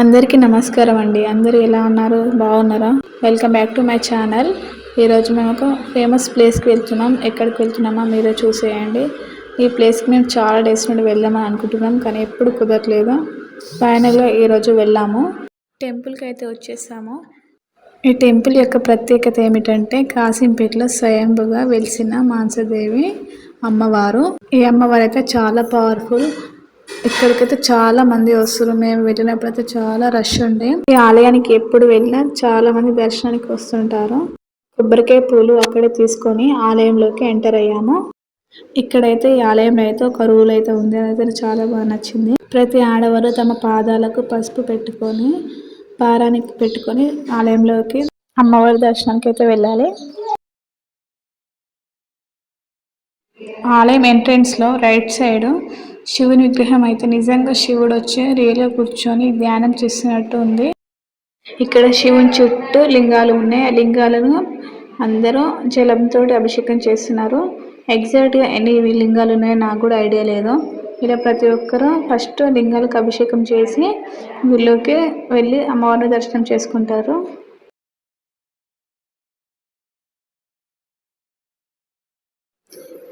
అందరికీ నమస్కారం అండి. అందరూ ఎలా ఉన్నారు? బాగున్నారా? Welcome back to my channel ఈరోజు మేము ఒక ఫేమస్ ప్లేస్కి వెళ్తున్నాం. ఎక్కడికి వెళ్తున్నామా మీరే చూసేయండి. ఈ ప్లేస్కి మేము చాలా డేస్ నుండి వెళ్దామని అనుకుంటున్నాం కానీ ఎప్పుడు కుదరలేదు ఫైనల్గా ఈరోజు వెళ్ళాము. టెంపుల్కి అయితే వచ్చేసాము. ఈ టెంపుల్ యొక్క ప్రత్యేకత ఏమిటంటే కాసింపేటలో స్వయంభుగా వెలిసిన మాంసదేవి అమ్మవారు. ఈ అమ్మవారు అయితే చాలా పవర్ఫుల్ ఇక్కడికైతే చాలా మంది వస్తారు మేము వెళ్ళినప్పుడు అయితే చాలా రష్ ఉండే. ఈ ఆలయానికి ఎప్పుడు వెళ్ళినా చాలా మంది దర్శనానికి వస్తుంటారు. కొబ్బరికాయ పూలు అక్కడే తీసుకొని ఆలయంలోకి ఎంటర్ అయ్యాము. ఇక్కడైతే ఈ ఆలయంలో అయితే ఒక రూల్ అయితే ఉంది. అదైతే చాలా బాగా నచ్చింది. ప్రతి ఆడవారు తమ పాదాలకు పసుపు పెట్టుకొని పారానికి పెట్టుకొని ఆలయంలోకి అమ్మవారి దర్శనానికి అయితే వెళ్ళాలి. ఆలయం ఎంట్రెన్స్లో రైట్ సైడ్ శివుని విగ్రహం అయితే నిజంగా శివుడు వచ్చి రేలో కూర్చొని ధ్యానం చేస్తున్నట్టు ఉంది. ఇక్కడ శివుని చుట్టూ లింగాలు ఉన్నాయి. ఆ లింగాలను అందరూ జలంతో అభిషేకం చేస్తున్నారు. ఎగ్జాక్ట్గా ఎన్ని లింగాలు ఉన్నాయో నాకు కూడా ఐడియా లేదు. ఇలా ప్రతి ఒక్కరూ ఫస్ట్ లింగాలకు అభిషేకం చేసి గుళ్ళోకి వెళ్ళి అమ్మవారిని దర్శనం చేసుకుంటారు.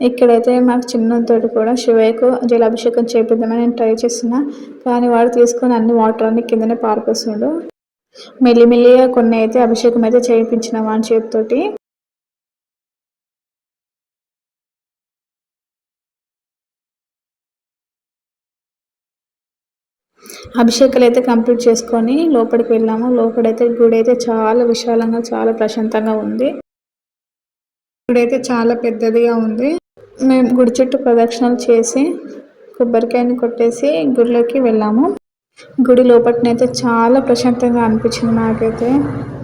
ఇక్కడైతే మాకు చిన్నతోటి కూడా శివయ్యకు జలాభిషేకం చేపిద్దామని నేను ట్రై చేస్తున్నా. కానీ వాడు తీసుకొని అన్ని వాటర్ అన్ని కిందనే పారిపోస్తుండు మెల్లిమెల్లిగా కొన్ని అయితే అభిషేకం అయితే చేయించిన వాడి చేతితోటి. అభిషేకాలు అయితే కంప్లీట్ చేసుకొని లోపలికి వెళ్ళాము. లోపలైతే గుడి అయితే చాలా విశాలంగా చాలా ప్రశాంతంగా ఉంది. గుడి అయితే చాలా పెద్దదిగా ఉంది. మేము గుడి చుట్టూ ప్రదక్షిణలు చేసి కొబ్బరికాయని కొట్టేసి గుడిలోకి వెళ్ళాము. గుడి లోపలనైతే చాలా ప్రశాంతంగా అనిపించింది నాకైతే.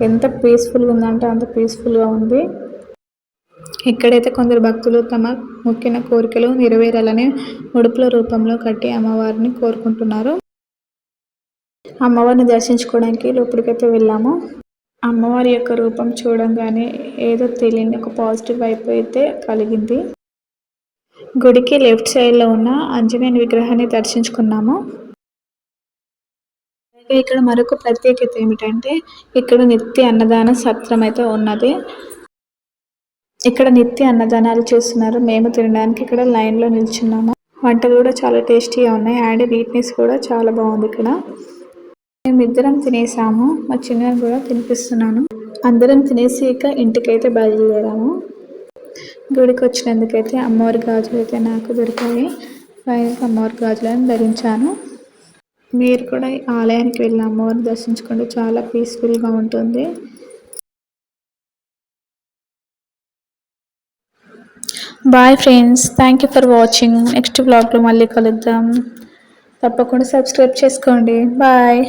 ఎంత పీస్ఫుల్గా ఉందంటే అంత పీస్ఫుల్గా ఉంది. ఇక్కడైతే కొందరు భక్తులు తమ ముఖ్యమైన కోరికలు నెరవేరాలని ఉడుపుల రూపంలో కట్టి అమ్మవారిని కోరుకుంటున్నారు. అమ్మవారిని దర్శించుకోవడానికి లోపలికైతే వెళ్ళాము. అమ్మవారి యొక్క రూపం చూడంగానే ఏదో తెలియని ఒక పాజిటివ్ వైపు అయితే కలిగింది. గుడికి లెఫ్ట్ సైడ్లో ఉన్న ఆంజనేయుని విగ్రహాన్ని దర్శించుకున్నాము. ఇక్కడ మరొక ప్రత్యేకత ఏమిటంటే ఇక్కడ నిత్య అన్నదాన సత్రం అయితే ఉన్నది. ఇక్కడ నిత్య అన్నదానాలు చేస్తున్నారు. మేము తినడానికి ఇక్కడ లైన్లో నిల్చున్నాము. వంటలు కూడా చాలా టేస్టీగా ఉన్నాయి. అండ్ నీట్నెస్ కూడా చాలా బాగుంది ఇక్కడ. మేము ఇద్దరం తినేసాము. మా చిన్న కూడా తినిపిస్తున్నాను. అందరం తినేసి ఇక ఇంటికైతే బయలుదేరాము. గుడికి వచ్చినందుకైతే అమ్మవారి గాజులు అయితే నాకు దొరికాయి. ఫైనల్ అమ్మవారి గాజులను ధరించాను. మీరు కూడా ఆలయానికి వెళ్ళి అమ్మవారిని దర్శించుకోండి చాలా పీస్ఫుల్గా ఉంటుంది. Bye friends thank you for watching next బ్లాగ్లో మళ్ళీ కలుద్దాం. తప్పకుండా సబ్స్క్రైబ్ చేసుకోండి. బాయ్